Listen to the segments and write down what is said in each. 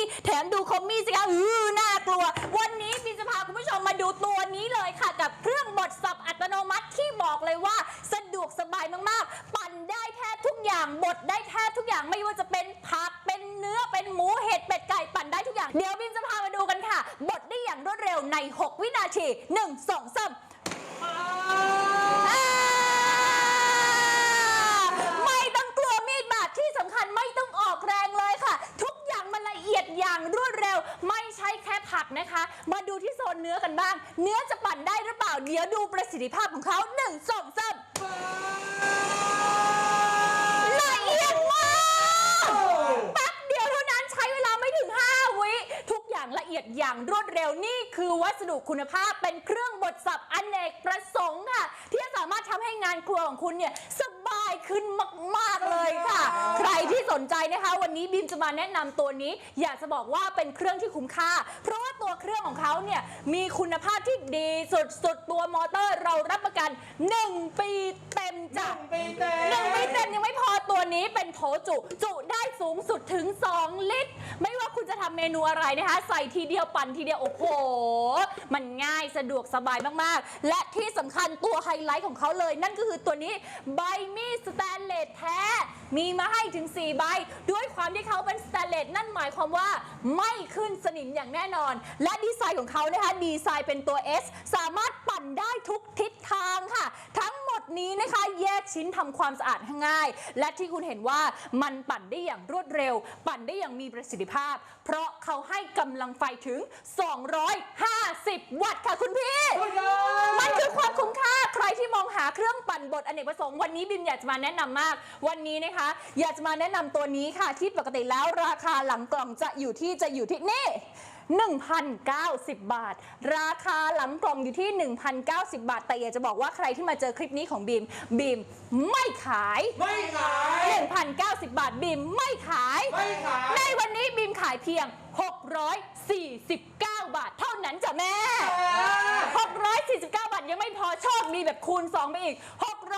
ี้แถมดูคอมมี่สิคะอือน่ากลัว วันนี้บินจะพาคุณผู้ชมมาดูตัวนี้เลยค่ะ กับเครื่องบดสับอัตโนมัติที่บอกเลยว่า สะดวกสบายมากๆ ปั่นได้แทบทุกอย่างบดได้แทบทุกอย่างไม่ว่าจะเป็นผักเป็นเนื้อเป็นหมูเห็ดเป็ดไก่ปั่นได้ทุกอย่างเดี๋ยวบินจะพามาดูกันค่ะ บดได้อย่างรวดเร็วใน 6 วินาที 1 2 3 อ่าไม่ต้องกลัวมีดบาดที่สำคัญไม่ต้องออกแรงเลยค่ะ ทุกอย่างมันละเอียดอย่างรวดเร็ว ไม่ใช่แค่ผัก นะคะ มาดูที่โซนเนื้อกันบ้าง เนื้อจะปั่นได้หรือเปล่า เดี๋ยวดูประสิทธิภาพของเขา1 2 3ละเอียดมากแป๊บเดียวเท่านั้นใช้เวลาไม่ถึง 5 วิ ทุกอย่างละเอียดอย่างรวดเร็วนี่คือวัสดุคุณภาพเป็นเครื่องบดสับอเนกประสงค์ค่ะ ที่จะสามารถทำให้งานครัวของคุณเนี่ยสบายขึ้นมาก ๆ เลยค่ะ ใคร สนใจนะคะ วันนี้บีมจะมาแนะนำตัวนี้ อยากจะบอกว่าเป็นเครื่องที่คุ้มค่า เพราะว่าตัวเครื่องของเขาเนี่ยมีคุณภาพที่ดีสุดสุดๆตัวมอเตอร์เรารับประกัน 1 ปีเต็มจ้ะปีเต็หนึ่งปีเต็มยังไม่พอตัว นี้เป็นโถจุ จุได้สูงสุดถึง 2 ลิตร ไม่ว่าคุณจะทำเมนูอะไรนะคะ ใส่ทีเดียวปั่นทีเดียว โอ้โห มันง่ายสะดวกสบายมากๆ และที่สำคัญตัวไฮไลท์ของเขาเลย นั่นก็คือตัวนี้ใบมีดสแตนเลสแท้ มีมาให้ถึง 4 ใบ ด้วยความที่เขาเป็นสแตนเลสนั่นหมายความว่าไม่ขึ้นสนิมอย่างแน่นอน และดีไซน์ของเขานะคะดีไซน์เป็นตัว S สามารถปั่นได้ทุกทิศทางค่ะ นี้นะคะแยกชิ้นทำความสะอาดให้ง่าย และที่คุณเห็นว่ามันปั่นได้อย่างรวดเร็ว ปั่นได้อย่างมีประสิทธิภาพ เพราะเขาให้กำลังไฟถึง 250 วัตต์ค่ะคุณพี่ มันคือความคุ้มค่าใครที่มองหาเครื่องปั่นบดอเนกประสงค์วันนี้บิมอยากจะมาแนะนำมาก วันนี้นะคะ อยากจะมาแนะนำตัวนี้ค่ะที่ปกติแล้วราคาหลังกล่องจะอยู่ที่จะอยู่ที่นี่ 1,090 บาท ราคาหลังกล่องอยู่ที่ 1,090 บาท แต่อยากจะบอกว่าใครที่มาเจอคลิปนี้ของบีมบีมไม่ขายไม่ขาย 1,090 บาทบีมไม่ขาย ไม่ขาย ในวันนี้บีมขายเพียง 649 บาท เท่านั้นจ้ะแม่ 649 บาทยังไม่พอโชคดีแบบคูณ 2 ไปอีก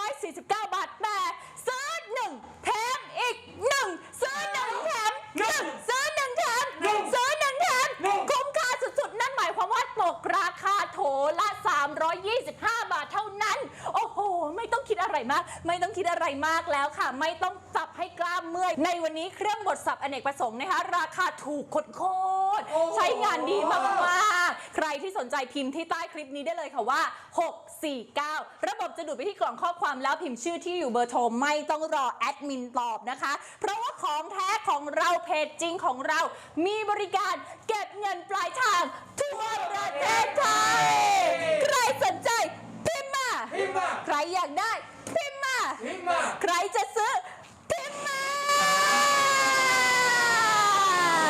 649 บาทแต่ซื้อหนึ่งแถมอีกหนึ่งซื้อหนึ่งแถมหนึ่งซื้อหนึ่งแถม หนึ่ง ซื้อหนึ่งแถม หนึ่ง คุ้มค่าสุดๆ นั่นหมายความว่าตกราคาโถละ 325 บาทเท่านั้น โอ้โห ไม่ต้องคิดอะไรมาก ไม่ต้องคิดอะไรมากแล้วค่ะ ไม่ต้องสับให้กล้ามเมื่อย ในวันนี้เครื่องบดสับอเนกประสงค์นะคะ ราคาถูกโคตรโอ้ๆใช้งานดีมากๆ ใครที่สนใจพิมพ์ที่ใต้คลิปนี้ได้เลยค่ะว่า 649 ระบบจะดูดไปที่กล่องข้อความแล้วพิมพ์ชื่อที่อยู่เบอร์โทรไม่ต้องรอแอดมินตอบนะคะ เพราะว่าของแท้ของเราเพจจริงของเรา มีบริการเก็บเงินปลายทางทั่วประเทศไทย ใครสนใจพิมพ์มา พิมพ์มา ใครอยากได้พิมพ์มา พิมพ์มา ใครจะซื้อ